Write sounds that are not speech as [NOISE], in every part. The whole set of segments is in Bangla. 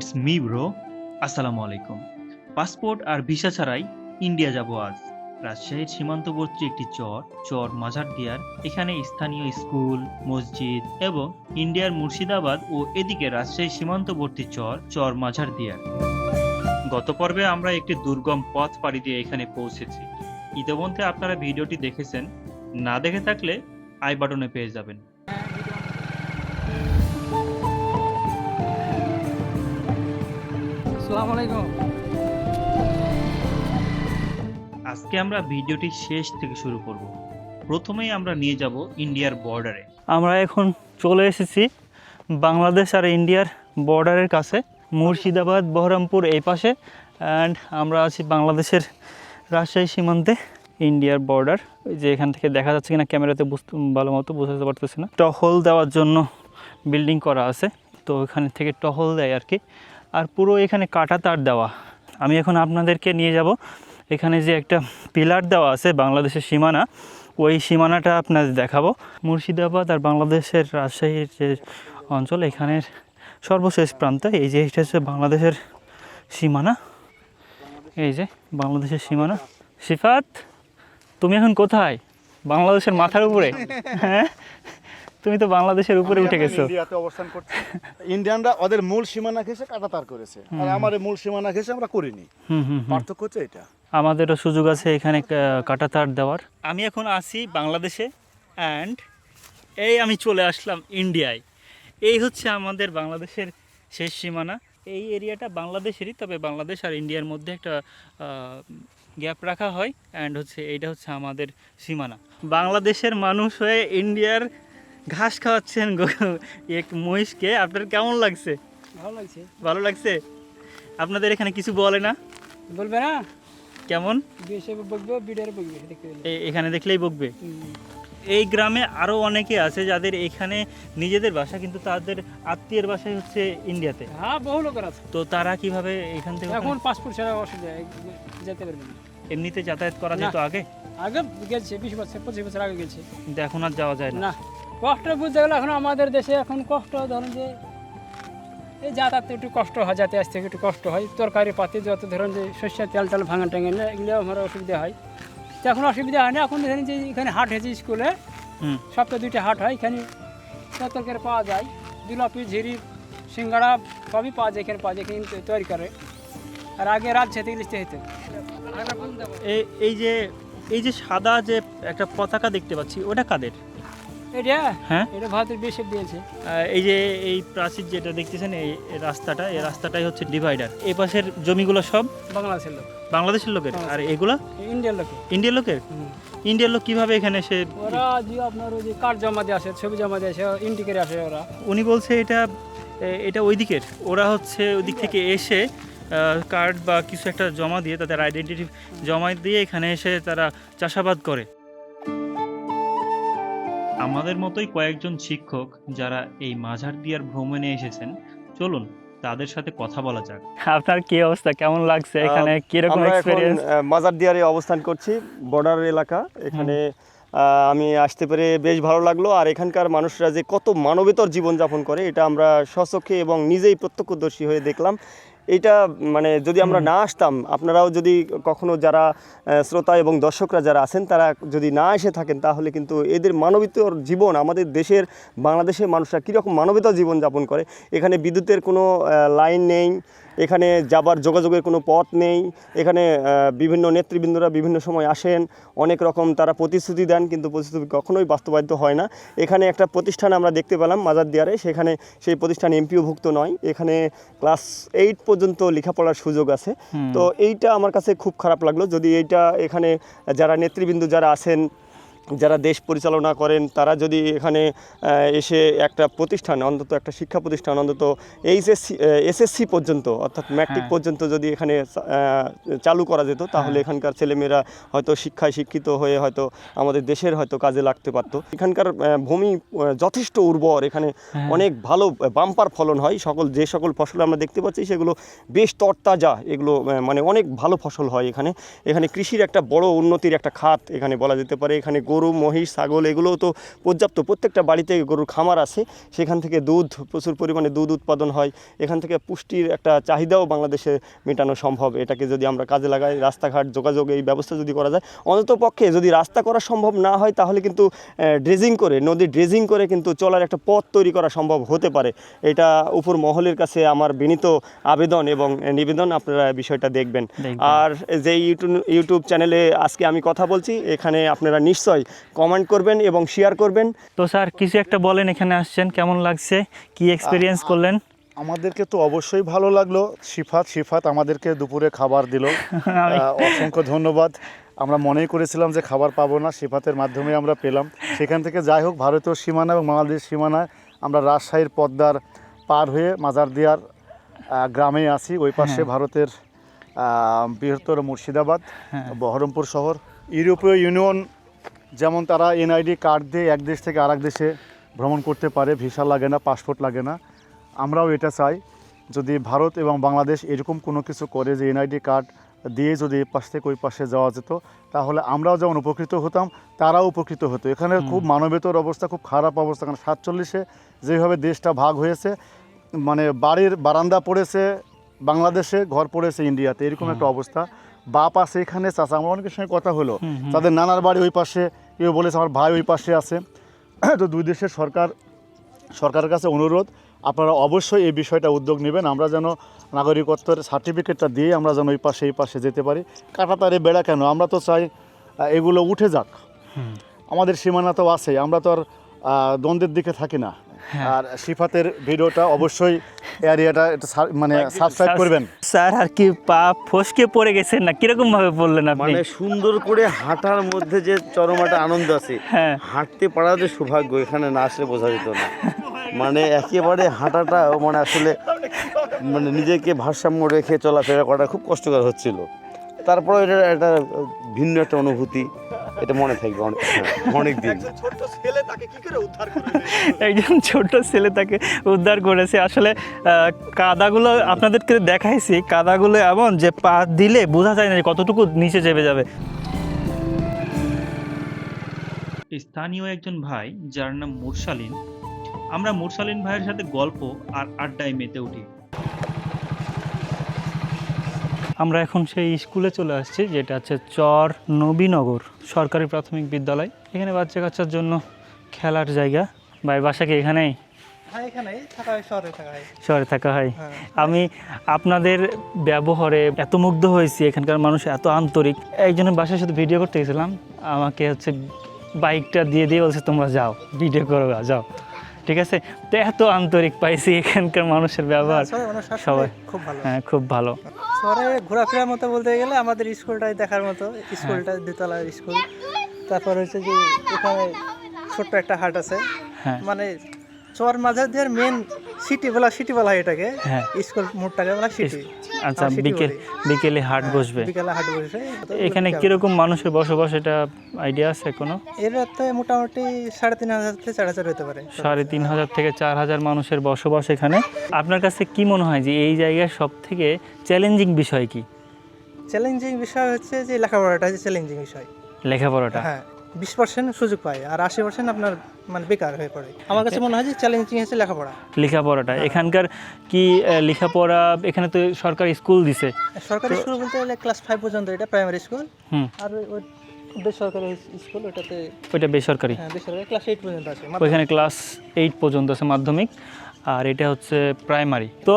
It's me, bro. আসসালামু আলাইকুম। পাসপোর্ট আর ভিসা ছাড়াই ইন্ডিয়া যাব আজ। রাজশাহীর সীমান্তবর্তী একটি চর চর মাঝার দিয়ার, এখানে স্থানীয় স্কুল, মসজিদ এবং ইন্ডিয়ার মুর্শিদাবাদ ও এদিকে রাজশাহী সীমান্তবর্তী চর চর মাঝার দিয়ার। গত পর্বে আমরা একটি দুর্গম পথ পাড়ি দিয়ে এখানে পৌঁছেছি। ইতিমধ্যে আপনারা ভিডিওটি দেখেছেন। না দেখে থাকলে আই বাটনে পেয়ে যাবেন। আসসালামু আলাইকুম আজকে আমরা ভিডিওটি শেষ থেকে শুরু করব। প্রথমেই আমরা নিয়ে যাব ইন্ডিয়ার বর্ডারে আমরা এখন চলে এসেছি বাংলাদেশ আর ইন্ডিয়ার বর্ডারের কাছে মুর্শিদাবাদ বহরমপুর এই পাশে অ্যান্ড আমরা আছি বাংলাদেশের রাজশাহী সীমান্তে ইন্ডিয়ার বর্ডার যে এখান থেকে দেখা যাচ্ছে কিনা ক্যামেরাতে বুঝতে ভালো মতো বোঝাতে পারতেছি না। টহল দেওয়ার জন্য বিল্ডিং করা আছে তো এখানে থেকে টহল দেয় আর কি। আর পুরো এখানে কাটা তার দেওয়া। আমি এখন আপনাদেরকে নিয়ে যাব। এখানে যে একটা পিলার দেওয়া আছে বাংলাদেশের সীমানা, ওই সীমানাটা আপনাদের দেখাবো। মুর্শিদাবাদ আর বাংলাদেশের রাজশাহীর যে অঞ্চল, এখানের সর্বশেষ প্রান্তে, এই যে এটা হচ্ছে বাংলাদেশের সীমানা। এই যে বাংলাদেশের সীমানা। সিফাত তুমি এখন কোথায়? বাংলাদেশের মাথার উপরে। হ্যাঁ? তুমি তো বাংলাদেশের উপরে উঠে গেছো। ইন্ডিয়াতে অবস্থান করছি। ইন্ডিয়ানরা ওদের মূল সীমানা ঘেসে কাটাতার করেছে। আর আমার মূল সীমানা ঘেসে আমরা করিনি। হুম হুম হুম। পার্থক্য হচ্ছে এটা। আমাদেরও সুযোগ আছে এখানে কাঁটাতার দেওয়ার। আমি এখন আছি বাংলাদেশে অ্যান্ড এই আমি চলে আসলাম ইন্ডিয়ায়। এই হচ্ছে আমাদের বাংলাদেশের শেষ সীমানা। এই এরিয়াটা বাংলাদেশেরই তবে বাংলাদেশ আর ইন্ডিয়ার মধ্যে একটা গ্যাপ রাখা হয় অ্যান্ড হচ্ছে এইটা হচ্ছে আমাদের সীমানা। বাংলাদেশের মানুষ হয়ে ইন্ডিয়ার ঘাস খাওয়াচ্ছেন এক মহিষকে। আপনার কেমন লাগছে? ভালো লাগছে। ভালো লাগছে? আপনাদের এখানে কিছু বলে না? বলবে না? কেমন? এখানে দেখলেই বকবে। এই গ্রামে আরও অনেকে আছে যাদের এখানে নিজেদের বাসা কিন্তু তাদের আত্মীয়ের বাসায় হচ্ছে ইন্ডিয়াতে। হ্যাঁ বহু লোকের আছে। তো তারা কীভাবে এখান থেকে এখন পাসপোর্ট ছাড়া অসুবিধা যেতে পারবে না। এমনিতে যাতায়াত করা যেত আগে? আগে গেছে বিশ বছর পঁচিশ বছর আগে গেছে। কিন্তু এখন আর যাওয়া যায় না। কষ্ট বুঝতে গেলে এখন আমাদের দেশে এখন কষ্ট ধরুন যে এই যাতায়াতে একটু কষ্ট হয় যাতে আসতে একটু কষ্ট হয়। তরকারি পাতি যত ধরুন যে শস্য তেল তেল ভাঙা টাঙা এগুলো আমার অসুবিধা হয়। তো এখন অসুবিধা হয় না এখন ধরেন যে এখানে হাট হয়েছে স্কুলে সপ্তাহে দুইটা হাট হয় এখানে তরকারি পাওয়া যায়। জিলাপি ঝিরি সিঙ্গাড়া সবই পাওয়া যায় এখানে পাওয়া যায় এখানে তৈরি করে। আর আগে রাত খেতে লিখতে হতো। এই এই যে এই যে সাদা যে একটা পতাকা দেখতে পাচ্ছি ওটা কাদের? এটা? হ্যাঁ। এটা ভারতের বেশি দিয়েছে এই যে এই প্রাচীর যেটা দেখতেছেন এই রাস্তাটা এই রাস্তাটাই হচ্ছে ডিভাইডার। এই পাশের জমিগুলো সব বাংলাদেশের লোক। বাংলাদেশের লোকের? আর এগুলা? ইন্ডিয়ার লোকে। ইন্ডিয়ার লোকের? ইন্ডিয়ার লোক কীভাবে এখানে এসে ওরা যে আপনার ওই যে কার্ড জমা দিয়ে আসে ছবি জমা দিয়ে আসে ইন্টি করে আসে ওরা। উনি বলছে এটা এটা ওই দিকের। ওরা হচ্ছে ওই দিক থেকে এসে কার্ড বা কিছু একটা জমা দিয়ে তাদের আইডেন্টিটি জমা দিয়ে এখানে এসে তারা চাষাবাদ করে। আমাদের মতোই কয়েকজন শিক্ষক যারা এই মাঝার দিয়ার ভ্রমণে এসেছেন চলুন তাদের সাথে কথা বলা যাক। আপনার কি অবস্থা? কেমন লাগছে এখানে? কীরকম আমরা এখন এক্সপিরিয়েন্স মাজার দিয়ারে অবস্থান করছি বর্ডার এলাকা। এখানে আহ, আমি আসতে পেরে বেশ ভালো লাগল আর এখানকার মানুষরা যে কত মানবেতর জীবনযাপন করে এটা আমরা স্বচক্ষে এবং নিজেই প্রত্যক্ষদর্শী হয়ে দেখলাম। এটা মানে যদি আমরা না আসতাম আপনারাও যদি কখনো যারা শ্রোতা এবং দর্শকরা যারা আছেন তারা যদি না এসে থাকেন তাহলে কিন্তু এদের মানবিতর জীবন আমাদের দেশের বাংলাদেশের মানুষরা কীরকম মানবিত জীবনযাপন করে? এখানে বিদ্যুতের কোনো লাইন নেই এখানে যাবার যোগাযোগের কোনো পথ নেই এখানে বিভিন্ন নেতৃবৃন্দরা বিভিন্ন সময় আসেন অনেক রকম তারা প্রতিশ্রুতি দেন কিন্তু প্রতিশ্রুতি কখনোই বাস্তবায়িত হয় না। এখানে একটা প্রতিষ্ঠান আমরা দেখতে পেলাম মাজার দিয়ারে সেখানে সেই প্রতিষ্ঠান এমপিওভুক্ত নয়। এখানে ক্লাস এইট পর্যন্ত লেখাপড়ার সুযোগ আছে। তো এইটা আমার কাছে খুব খারাপ লাগল। যদি এইটা এখানে যারা নেতৃবৃন্দ যারা আছেন যারা দেশ পরিচালনা করেন তারা যদি এখানে এসে একটা প্রতিষ্ঠান অন্তত একটা শিক্ষা প্রতিষ্ঠান অন্তত এইচএসসি এসএসসি পর্যন্ত অর্থাৎ ম্যাট্রিক হ্যাঁ। পর্যন্ত যদি এখানে চালু করা যেত তাহলে হ্যাঁ। এখানকার ছেলেমেয়েরা হয়তো শিক্ষায় শিক্ষিত হয়ে হয়তো আমাদের দেশের হয়তো কাজে লাগতে পারতো এখানকার ভূমি যথেষ্ট উর্বর এখানে হ্যাঁ। অনেক ভালো বাম্পার ফলন হয় সকল যে সকল ফসল আমরা দেখতে পাচ্ছি সেগুলো বেশ তরতাজা এগুলো মানে অনেক ভালো ফসল হয় এখানে এখানে কৃষির একটা বড় উন্নতির একটা খাত এখানে বলা যেতে পারে এখানে গরু গরু মহিষ ছাগল এগুলোও তো পর্যাপ্ত। প্রত্যেকটা বাড়িতে গরুর খামার আছে। সেখান থেকে দুধ প্রচুর পরিমাণে দুধ উৎপাদন হয়। এখান থেকে পুষ্টির একটা চাহিদাও বাংলাদেশে মেটানো সম্ভব। এটাকে যদি আমরা কাজে লাগাই রাস্তাঘাট যোগাযোগ এই ব্যবস্থা যদি করা যায় অন্তত পক্ষে যদি রাস্তা করা সম্ভব না হয় তাহলে কিন্তু ড্রেজিং করে নদী ড্রেজিং করে কিন্তু চলার একটা পথ তৈরি করা সম্ভব হতে পারে। এটা উপর মহলের কাছে আমার বিনীত আবেদন এবং নিবেদন। আপনারা বিষয়টা দেখবেন। আর যে ইউটিউব ইউটিউব চ্যানেলে আজকে আমি কথা বলছি এখানে আপনারা নিশ্চয়ই কমেন্ট করবেন এবং শেয়ার করবেন। তো স্যার কিছু একটা বলেন এখানে আসছেন কেমন লাগছে? কি এক্সপিরিয়েন্স করলেন? আমাদেরকে তো অবশ্যই ভালো লাগল। শিফাত শিফাত আমাদেরকে দুপুরে খাবার দিল। [LAUGHS] অসংখ্য ধন্যবাদ। আমরা মনেই করেছিলাম যে খাবার পাবো না শিফাতের মাধ্যমে আমরা পেলাম। সেখান থেকে যাই হোক ভারতীয় সীমানা এবং বাংলাদেশ সীমানায় আমরা রাজশাহীর পদ্মার পার হয়ে মাজারদিয়ার গ্রামে আছি। ওই পাশে ভারতের বৃহত্তর মুর্শিদাবাদ বহরমপুর শহর। ইউরোপীয় ইউনিয়ন যেমন তারা এনআইডি কার্ড দিয়ে এক দেশ থেকে আরেক দেশে ভ্রমণ করতে পারে ভিসা লাগে না পাসপোর্ট লাগে না। আমরাও এটা চাই যদি ভারত এবং বাংলাদেশ এরকম কোনো কিছু করে যে এনআইডি কার্ড দিয়ে যদি পাশ থেকে ওই পাশে যাওয়া যেত তাহলে আমরাও যেমন উপকৃত হতাম তারাও উপকৃত হতো। এখানে খুব মানবেতর অবস্থা খুব খারাপ অবস্থা। কারণ সাতচল্লিশে যেভাবে দেশটা ভাগ হয়েছে মানে বাড়ির বারান্দা পড়েছে বাংলাদেশে ঘর পড়েছে ইন্ডিয়াতে এরকম একটা অবস্থা। বাপ আছে এখানে চাচা আমার অনেকের সঙ্গে কথা হলো। তাদের নানার বাড়ি ওই পাশে কেউ বলেছে আমার ভাই ওই পাশে আছে। [CLEARS THROAT] তো দুই দেশের সরকার সরকারের কাছে অনুরোধ আপনারা অবশ্যই এই বিষয়টা উদ্যোগ নেবেন। আমরা যেন নাগরিকত্বের সার্টিফিকেটটা দিয়ে আমরা যেন ওই পাশে এই পাশে যেতে পারি। কাটাতারে বেড়া কেন? আমরা তো চাই এগুলো উঠে যাক। আমাদের সীমানা তো আছে আমরা তো আর দ্বন্দ্বের দিকে থাকি না। আর সিফাতের ভিডিওটা অবশ্যই এরিয়াটা মানে সাবস্ক্রাইব করবেন। স্যার আর কি পা ফসকে পড়ে গেছেন না? কীরকম ভাবে পড়লেন আপনি? মানে সুন্দর করে হাঁটার মধ্যে যে চরম একটা আনন্দ আছে হ্যাঁ। হাঁটতে পারা যে সৌভাগ্য এখানে না আসলে বোঝা যেত না। মানে একেবারে হাঁটাটা মানে আসলে মানে নিজেকে ভারসাম্য রেখে চলাফেরা করাটা খুব কষ্টকর হচ্ছিল। তারপরে এটা একটা ভিন্ন একটা অনুভূতি। এটা মনে থাকবে অনেক অনেক দিন। ছোট্ট ছেলে তাকে কি করে উদ্ধার করে একজন ছোট ছেলে তাকে উদ্ধার করেছে। আসলে আহ, কাদাগুলো আপনাদেরকে দেখাইছি। কাদাগুলো এমন যে পা দিলে বোঝা যায় না যে কতটুকু নিচে চেপে যাবে। স্থানীয় একজন ভাই যার নাম মুরসালিন আমরা মুরসালিন ভাইয়ের সাথে গল্প আর আড্ডায় মেতে উঠি। আমরা এখন সেই স্কুলে চলে আসছি যেটা হচ্ছে চর নবীনগর সরকারি প্রাথমিক বিদ্যালয়। এখানে বাচ্চা কাচ্চার জন্য খেলার জায়গা। ভাই বাসা কি এখানেই? হ্যাঁ থাকা শহরে থাকা শহরে থাকা হয়। হ্যাঁ। আমি আপনাদের ব্যবহারে এত মুগ্ধ হয়েছি এখানকার মানুষ এত আন্তরিক। একজনের বাসার সাথে ভিডিও করতে গেছিলাম। আমাকে হচ্ছে বাইকটা দিয়ে দিয়ে বলছে তোমরা যাও ভিডিও করো যাও। ঠিক আছে? তো এত আন্তরিক পাইছি এখানকার মানুষের ব্যবহার। মানুষ সবাই। খুব ভালো। হ্যাঁ খুব ভালো। শহরে ঘোরাফেরার মতো বলতে গেলে আমাদের স্কুলটাই দেখার মতো। স্কুলটা দ্বিতলার স্কুল। তারপর হচ্ছে যে এখানে ছোট্ট একটা হাট আছে। হ্যাঁ। মানে চর মাঝার দিয়ে মেন সিটি বলা সিটি বলা হয় এটাকে। হ্যাঁ। স্কুল মোড়টাকে বলা সিটি আচ্ছা বিকেল বিকেলে হাট বসবে। বিকালে হাট বসে এখানে কীরকম মানুষের বসবাস এটা আইডিয়া আছে কোনো? এর তো মোটামুটি সাড়ে তিন হাজার থেকে চার হাজার হতে পারে। সাড়ে তিন হাজার থেকে চার হাজার মানুষের বসবাস এখানে। আপনার কাছে কি মনে হয় যে এই জায়গার সব থেকে চ্যালেঞ্জিং বিষয় কি? চ্যালেঞ্জিং বিষয় হচ্ছে যে লেখাপড়াটা হচ্ছে চ্যালেঞ্জিং বিষয়। লেখাপড়াটা? হ্যাঁ। বিশ পার্সেন্ট সুযোগ পায় আর আশি পার্সেন্ট আপনার মানে বেকার হয়ে পড়ে। আমার কাছে মনে হয় যে চ্যালেঞ্জিং হচ্ছে লেখাপড়া। লেখাপড়াটা। এখানকার কি লেখাপড়া এখানে তো সরকার স্কুল দিছে। সরকারি স্কুল বলতে গেলে ক্লাস ফাইভ পর্যন্ত এটা প্রাইমারি স্কুল আর বেসরকারি স্কুল ওটাতে ওইটা বেসরকারি। হ্যাঁ বেসরকারি। ক্লাস এইট পর্যন্ত আছে। ওইখানে ক্লাস এইট পর্যন্ত আছে মাধ্যমিক। আর এটা হচ্ছে প্রাইমারি তো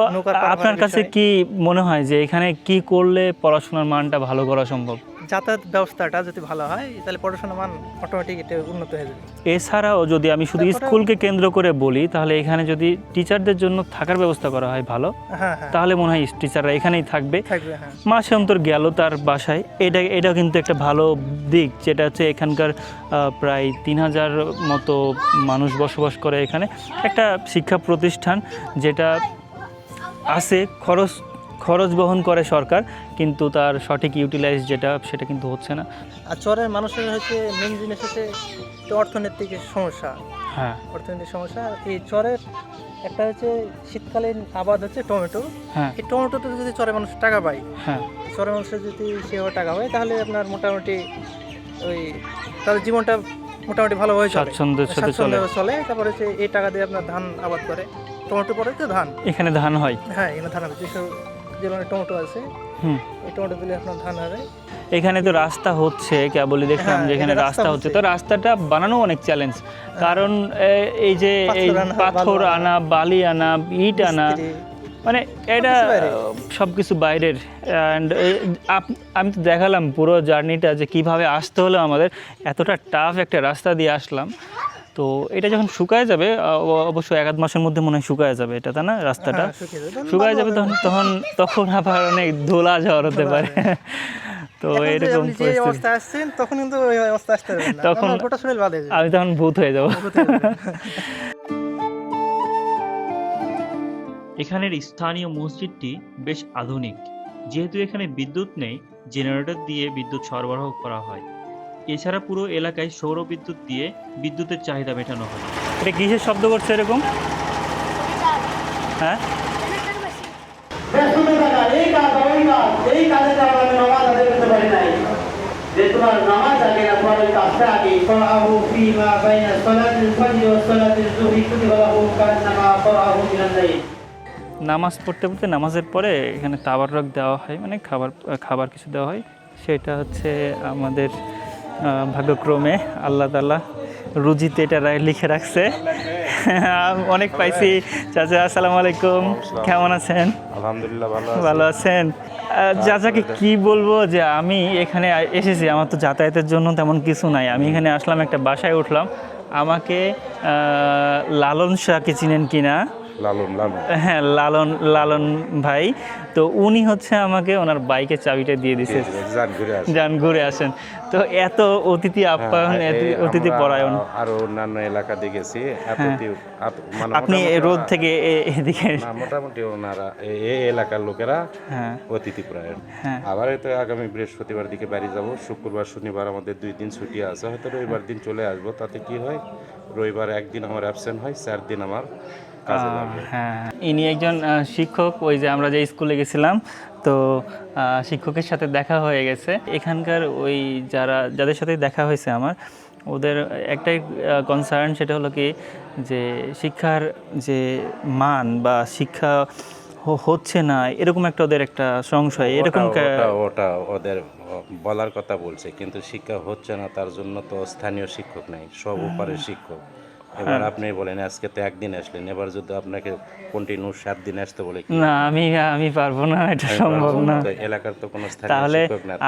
আপনার কাছে কি মনে হয় যে এখানে কি করলে পড়াশোনার মানটা ভালো করা সম্ভব? যাতায়াত ব্যবস্থাটা যদি ভালো হয় তাহলে পড়াশোনার মান অটোমেটিক এটা উন্নত হয়ে যাবে। এছাড়াও যদি আমি শুধু স্কুলকে কেন্দ্র করে বলি তাহলে এখানে যদি টিচারদের জন্য থাকার ব্যবস্থা করা হয় ভালো হ্যাঁ হ্যাঁ। তাহলে মনে হয় টিচাররা এখানেই থাকবে। হ্যাঁ। মাসে অন্তর গেল তার বাসায়। এটা এটা কিন্তু একটা ভালো দিক যেটা হচ্ছে এখানকার প্রায় তিন হাজার মতো মানুষ বসবাস করে এখানে। একটা শিক্ষা প্রতিষ্ঠান যেটা আছে খরচ খরচ বহন করে সরকার কিন্তু তার সঠিক ইউটিলাইজ যেটা সেটা কিন্তু হচ্ছে না। আর চরের মানুষের হচ্ছে মেন জিনিস হচ্ছে অর্থনৈতিক সমস্যা। হ্যাঁ। অর্থনৈতিক সমস্যা। এই চরের একটা হচ্ছে শীতকালীন আবাদ হচ্ছে টমেটো। হ্যাঁ। এই টমেটোতে যদি চরের মানুষ টাকা পায় হ্যাঁ। চরের মানুষের যদি সেভাবে টাকা পায় তাহলে আপনার মোটামুটি ওই তাদের জীবনটা মোটামুটি ভালোভাবে চলে। চলে। তারপরে হচ্ছে এই টাকা দিয়ে আপনার ধান আবাদ করে। টমেটো পরে তো ধান। এখানে ধান হয়। হ্যাঁ এখানে ধান হবে। যেসব যে ধরনের টমেটো আছে। এই টমেটো দিলে আপনার ধান হবে। এখানে তো রাস্তা হচ্ছে কেবলই দেখলাম হ্যাঁ, যে এখানে রাস্তা হচ্ছে। তো রাস্তাটা বানানো অনেক চ্যালেঞ্জ কারণ এই যে এই পাথর আনা, বালু আনা ইট আনা মানে এটা। সব কিছু বাইরের অ্যান্ড আমি তো দেখালাম পুরো জার্নিটা যে কীভাবে আসতে হলো আমাদের। এতটা টাফ একটা রাস্তা দিয়ে আসলাম। তো এটা যখন শুকায় যাবে অবশ্যই এক আধ মাসের মধ্যে মনে হয় শুকায় যাবে এটা তাই না রাস্তাটা? হ্যাঁ, শুকিয়ে যাবে। তখন তখন তখন আবার অনেক ধোলা ঝড় হতে পারে। তো এরকম অবস্থা আসছেন তখন কিন্তু অবস্থা আসতে তখন-। আমি তখন ভূত হয়ে যাব। এখানের স্থানীয় মসজিদটি বেশ আধুনিক। যেহেতু এখানে বিদ্যুৎ নেই জেনারেটর দিয়ে বিদ্যুৎ সরবরাহ করা হয়। এছাড়া পুরো এলাকায় সৌর বিদ্যুৎ দিয়ে বিদ্যুতের চাহিদা মেটানো হয়। এটা কিসের শব্দ করছে এরকম? হ্যাঁ? নামাজ পড়তে পড়তে নামাজের পরে এখানে তাবারক দেওয়া হয় মানে খাবার খাবার কিছু দেওয়া হয়। সেটা হচ্ছে আমাদের ভাগ্যক্রমে আল্লাহ তালা রুজিতে এটা লিখে রাখছে। অনেক পাইছি। চাচা আসসালামু আলাইকুম। কেমন আছেন? আলহামদুলিল্লাহ ভালো ভালো আছেন। চাচাকে কি বলব যে আমি এখানে এসেছি আমার তো যাতায়াতের জন্য তেমন কিছু নাই। আমি এখানে আসলাম একটা বাসায় উঠলাম। আমাকে লালন শাহকে চিনেন কিনা? লালন লালন। হ্যাঁ লালন লালন ভাই। তো উনি হচ্ছে আমাকে ওনার বাইকের চাবিটা দিয়ে দিছে। জান ঘুরে আসে যান ঘুরে আসেন। তো এত অতিথি আপ্যায়ন হ্যাঁ, এত অতিথি পরায়ণ। আরও অন্যান্য এলাকা দেখেছি এত তি- এত- মানে আপনি রোদ থেকে এদিকে মোটামুটি ওনারা এই এলাকার লোকেরা অতিথি প্রায়ণ। আবার হয়তো আগামী বৃহস্পতিবার দিকে বাড়ি যাব। শুক্রবার শনিবার আমাদের দুই দিন ছুটি আছে। হয়তো রবিবার দিন চলে আসব। তাতে কি হয়? রবিবার একদিন আমার অ্যাবসেন্ট হয় চার দিন আমার। কাজে আহ, হ্যাঁ ইনি একজন শিক্ষক ওই যে আমরা যে স্কুলে গেছিলাম তো শিক্ষকের সাথে দেখা হয়ে গেছে। এখানকার ওই যারা যাদের সাথে দেখা হয়েছে আমার ওদের একটাই কনসার্ন সেটা হলো কি যে শিক্ষার যে মান বা শিক্ষা হচ্ছে না এরকম একটা ওদের একটা সংশয় এরকম ওটা- ওদের বলার কথা বলছে কিন্তু শিক্ষা হচ্ছে না তার জন্য তো স্থানীয় শিক্ষক নাই সব উপরের শিক্ষক। এবার আপনি বলেন আজকে তো একদিন আসলেন এবার যদি আপনাকে কন্টিনিউ সাত দিন আসতে বলে না আমি আমি পারব না এটা সম্ভব না। এলাকার তো কোনো স্থানীয় তাহলে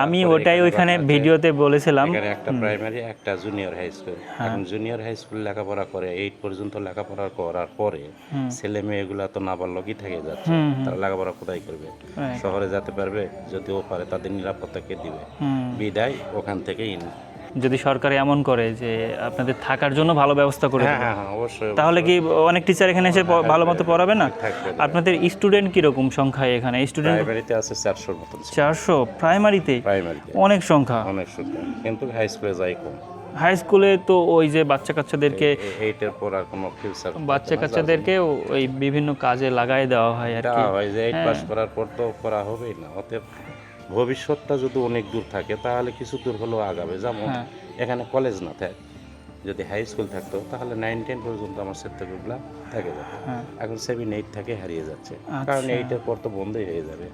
আমি ওটাই ওইখানে ভিডিওতে বলেছিলাম। এখানে একটা প্রাইমারি একটা জুনিয়র হাই স্কুল হ্যাঁ। এখন জুনিয়র হাই স্কুল লেখাপড়া করে এইট পর্যন্ত লেখাপড়া করার পরে ছেলে মেয়েগুলা তো নাবালকই থেকে যাচ্ছে? তারা লেখাপড়া কোথায় করবে? শহরে যেতে পারবে যদি ও পারে তাদের নিরাপত্তা কে দিবে? বিদায় ওখান থেকেই যদি সরকার এমন করে যে আপনাদের থাকার জন্য ভালো ব্যবস্থা করে হ্যাঁ দেবে, হ্যাঁ হ্যাঁ অবশ্যই তাহলে কি অনেক টিচার এখানে এসে প- ভালো মতো পড়াবে না? আপনাদের স্টুডেন্ট কীরকম সংখ্যায় এখানে? স্টুডেন্ট প্রাইমারিতে আছে চারশোর মতন চারশো? প্রাইমারিতে প্রাইমারিতে অনেক সংখ্যা। অনেক সুন্দর কিন্তু হাই স্কুলে যাই কম। হাই স্কুলে তো ওই যে বাচ্চা কাচ্চাদেরকে এইটের পর আর কোনো ফিউচার বাচ্চা কাচ্চাদেরকে ওই বিভিন্ন কাজে লাগাই দেওয়া হয় আর কি। হয় যে এইট হ্যাঁ। পাস করার পর তো করা হবেই না অতএব ভবিষ্যৎটা যদি অনেক দূর থাকে তাহলে কিছু দূর হলেও আগাবে। যেমন হ্যাঁ। এখানে কলেজ না থাকে যদি হাই স্কুল থাকতো তাহলে নাইন টেন পর্যন্ত আমার সেপ্টেম্বরগুলা থেকে যেত হ্যাঁ। এখন সেভেন এইট থেকে হারিয়ে যাচ্ছে। আচ্ছা। কারণ এইটের পর তো বন্ধই হয়ে যাবে।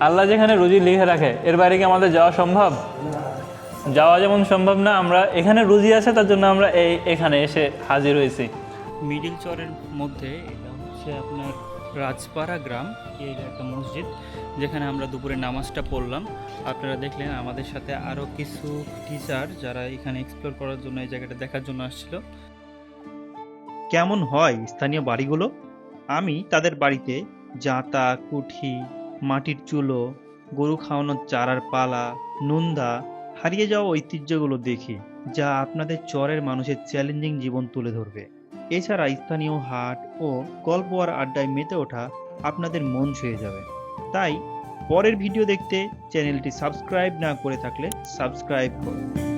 আল্লাহ যেখানে রুজি লিখে রাখে এর বাইরে কি আমাদের যাওয়া সম্ভব? যাওয়া যেমন সম্ভব না আমরা এখানে রুজি আছে তার জন্য আমরা এই এখানে এসে হাজির হয়েছি। মিডিল চরের মধ্যে এটা হচ্ছে আপনার রাজপাড়া গ্রাম, এই একটা মসজিদ, যেখানে আমরা দুপুরে নামাজটা পড়লাম। আপনারা দেখলেন আমাদের সাথে আরও কিছু টিচার যারা এখানে এক্সপ্লোর করার জন্য এই জায়গাটা দেখার জন্য আসছিল। কেমন হয় স্থানীয় বাড়িগুলো? আমি তাদের বাড়িতে জাঁতা, কুঠি, মাটির চুলো, গরু খাওয়ানোর চারার পালা, নুন্দা, হারিয়ে যাওয়া ঐতিহ্যগুলো দেখি, যা আপনাদের চরের মানুষের চ্যালেঞ্জিং জীবন তুলে ধরবে। এছাড়া স্থানীয় হাট ও গল্প আর আড্ডায় মেতে ওঠা আপনাদের মন ছুঁয়ে যাবে। তাই পরের ভিডিও দেখতে চ্যানেলটি সাবস্ক্রাইব না করে থাকলে সাবস্ক্রাইব করুন।